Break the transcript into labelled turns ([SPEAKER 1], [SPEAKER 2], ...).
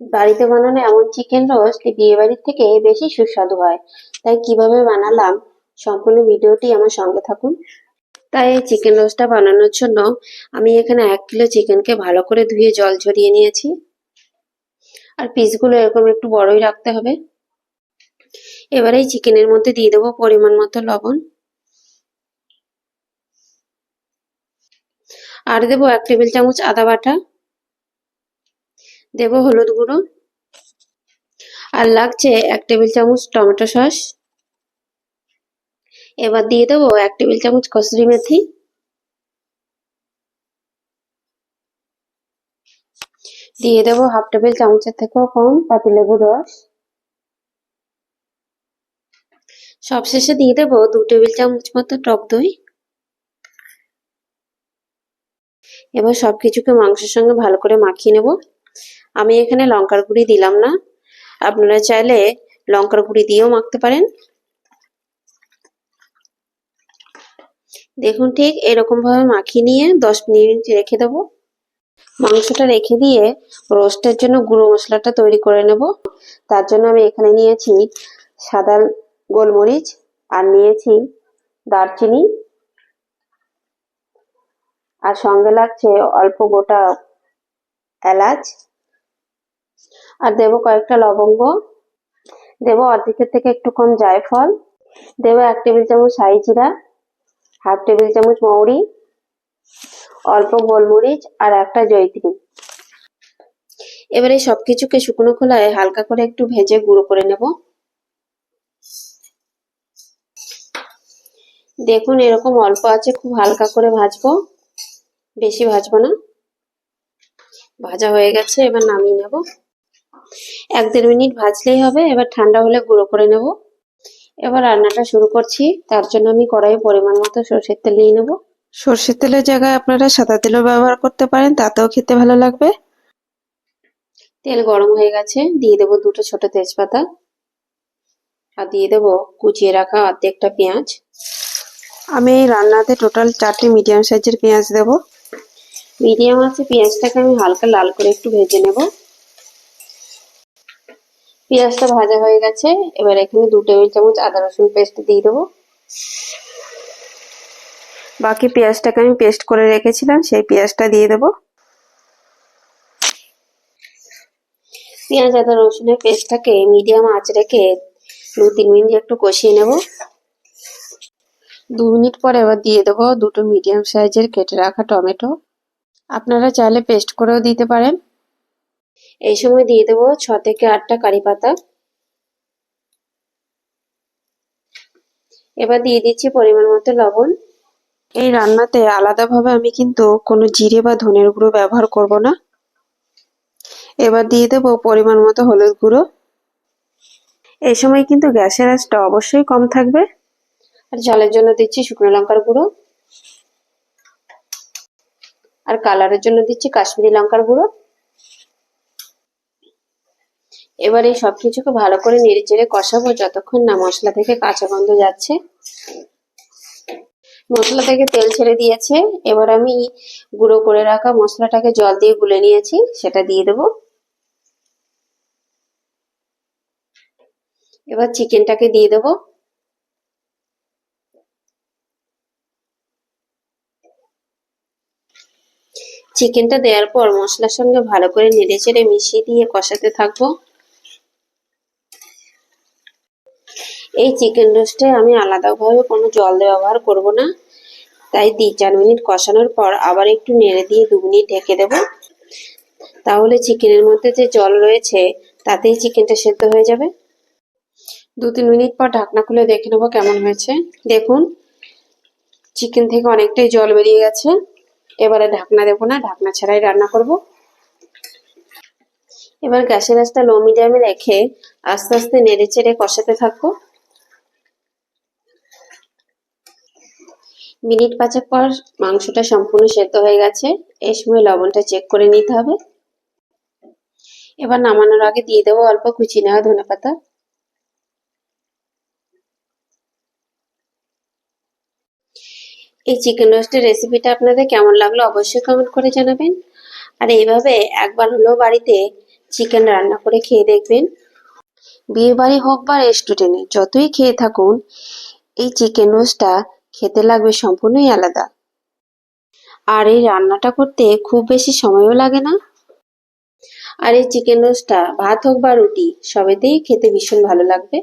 [SPEAKER 1] বাড়িতে বানানো এমন চিকেন রোস্ট বিয়ে বাড়ির থেকে বেশি সুস্বাদু হয়। তাই কীভাবে বানালাম সম্পূর্ণ ভিডিওটি আমার সঙ্গে থাকুন। তাই এই চিকেন রোস্টটা বানানোর জন্য আমি এখানে এক কিলো চিকেনকে ভালো করে ধুয়ে জল ঝরিয়ে নিয়েছি। আর পিসগুলো এরকম একটু বড়ই রাখতে হবে। এবারে এই চিকেনের মধ্যে দিয়ে দেবো পরিমাণ মতো লবণ। আর দেবো এক টেবিল চামচ আদা বাটা। দেব হলুদ গুঁড়ো আর লাগছে এক টেবিল চামচ টমেটো সস। এবার দিয়ে দেবো এক টেবিল চামচ কসুরি মেথি। দিয়ে দেবো হাফ টেবিল চামচের থেকেও কম পাতিলেবুর রস। সবশেষে দিয়ে দেবো দু টেবিল চামচ মতো টক দই। এবার সবকিছুকে মাংসের সঙ্গে ভালো করে মাখিয়ে নেব। আমি এখানে লঙ্কার গুঁড়ি দিলাম না। আপনারা চাইলে লঙ্কার গুঁড়ি দিয়েও মাখতে পারেন। দেখুন ঠিক এরকম ভাবে মাখিয়ে নিয়ে দশ মিনিট রেখে দেব। মাংসটা রেখে দিয়ে রোস্টের জন্য গুঁড়ো মশলাটা তৈরি করে নেব। তার জন্য আমি এখানে নিয়েছি সাদা গোলমরিচ আর নিয়েছি দারচিনি। আর সঙ্গে লাগছে অল্প গোটা এলাচ। আর দেব কয়েকটা লবঙ্গ। দেব অর্ধেকের থেকে একটু কম জায়ফল। দেব এক টেবিল চামচ সাই জিরা, হাফ টেবিল চামচ মৌরি, অল্প গোলমরিচ আর একটা জৈত্রী এবারে সব কিছুকে শুকনো খোলায় হালকা করে একটু ভেজে গুঁড়ো করে নেব। দেখুন এরকম অল্প আছে, খুব হালকা করে ভাজবো। বেশি ভাজবো না। ভাজা হয়ে গেছে এবার নামিয়ে নেব। এক দেড় মিনিট ভাজলেই হবে এবার ঠান্ডা হলে গুঁড়ো করে নেব। এবার রান্নাটা শুরু করছি তার জন্য আমি কড়াইয়ে পরিমাণ মতো সর্ষের তেল নিয়ে নেব।
[SPEAKER 2] সর্ষের তেলের জায়গায় আপনারা সাদা তেলও ব্যবহার করতে পারেন তাতেও খেতে ভালো লাগবে।
[SPEAKER 1] তেল গরম হয়ে গেছে দিয়ে দেবো দুটো ছোট তেজপাতা। আর দিয়ে দেবো কুচিয়ে রাখা অর্ধেকটা পেঁয়াজ।
[SPEAKER 2] আমি এই রান্নাতে টোটাল চারটে মিডিয়াম সাইজের পেঁয়াজ দেব।
[SPEAKER 1] মিডিয়াম আছে, পেঁয়াজটাকে আমি হালকা লাল করে একটু ভেজে নেব। পেঁয়াজটা ভাজা হয়ে গেছে, এবার এখানে দু টেবিল চামচ আদা রসুন পেস্ট দিয়ে দেবো।
[SPEAKER 2] বাকি পেঁয়াজটাকে আমি পেস্ট করে রেখেছিলাম, সেই পেঁয়াজটা দিয়ে দেবো।
[SPEAKER 1] পেঁয়াজ, আদা, রসুনের পেস্টটাকে মিডিয়াম আঁচ রেখে দু তিন মিনিট একটু কষিয়ে নেব।
[SPEAKER 2] দু মিনিট পর এবার দিয়ে দেবো দুটো মিডিয়াম সাইজের কেটে রাখা টমেটো। আপনারা চাইলে পেস্ট করেও দিতে পারেন।
[SPEAKER 1] এই সময় দিয়ে দেবো ছ থেকে আটটা কারি পাতা। এবার দিয়ে দিচ্ছি পরিমাণ মতো লবণ।
[SPEAKER 2] এই রান্নাতে আলাদাভাবে আমি কিন্তু কোনো জিরে বা ধনের গুঁড়ো ব্যবহার করব না। এবার দিয়ে দেবো পরিমাণ মতো হলুদ গুঁড়ো। এই সময় কিন্তু গ্যাসের আঁচটা অবশ্যই কম থাকবে।
[SPEAKER 1] আর জলের জন্য দিচ্ছি শুকনো লঙ্কার গুঁড়ো। আর কালারের জন্য দিচ্ছি কাশ্মীরি লঙ্কার গুঁড়ো। এবার এই সব কিছুকে ভালো করে নেড়ে চেড়ে কষাবো যতক্ষণ না মশলা থেকে কাঁচা গন্ধ যাচ্ছে। মশলা থেকে তেল ছেড়ে দিয়েছে। এবার আমি গুঁড়ো করে রাখা মশলাটাকে জল দিয়ে গুলে নিয়েছি, সেটা দিয়ে দেবো। এবার চিকেনটাকে দিয়ে দেবো। চিকেনটা দেওয়ার পর মশলার সঙ্গে ভালো করে নেড়ে চেড়ে মিশিয়ে দিয়ে কষাতে থাকব। এই চিকেন রোস্টে আমি আলাদাভাবে কোনো জল ব্যবহার করব না। তাই দুই চার মিনিট কষানোর পর আবার একটু নেড়ে দিয়ে দু মিনিট ঢেকে দেব। তাহলে চিকেনের মধ্যে যে জল রয়েছে, তাতেই চিকেনটা সেদ্ধ হয়ে যাবে। দু তিন মিনিট পর ঢাকনা খুলে দেখে নেব কেমন হয়েছে। দেখুন চিকেন থেকে অনেকটাই জল বেরিয়ে গেছে। এবারে ঢাকনা দেবো না, ঢাকনা ছাড়াই রান্না করব। এবার গ্যাসের আঁচটা লো মিডিয়ামে রেখে আস্তে আস্তে নেড়ে চেড়ে কষাতে থাকব। মিনিট পাঁচেক পর মাংসটা সম্পূর্ণ সেদ্ধ হয়ে গেছে, এই সময় লবণটা চেক করে নিতে হবে। এবার নামানোর আগে দিয়ে দেবো অল্প কুচি নেওয়া ধনে পাতা এই চিকেন রোস্টের রেসিপিটা আপনাদের কেমন লাগল অবশ্যই কমেন্ট করে জানাবেন। আর এইভাবে একবার হলেও বাড়িতে চিকেন রান্না করে খেয়ে দেখবেন।
[SPEAKER 2] বিয়ে বাড়ি হোক বা রেস্টুরেন্টে যতই খেয়ে থাকুন, এই চিকেন রোস্টটা খেতে লাগবে সম্পূর্ণই আলাদা। আর এই রান্নাটা করতে খুব বেশি সময়ও লাগে না।
[SPEAKER 1] আর এই চিকেন রোস্টটা ভাত হোক বা রুটি, সবেতেই খেতে ভীষণ ভালো লাগবে।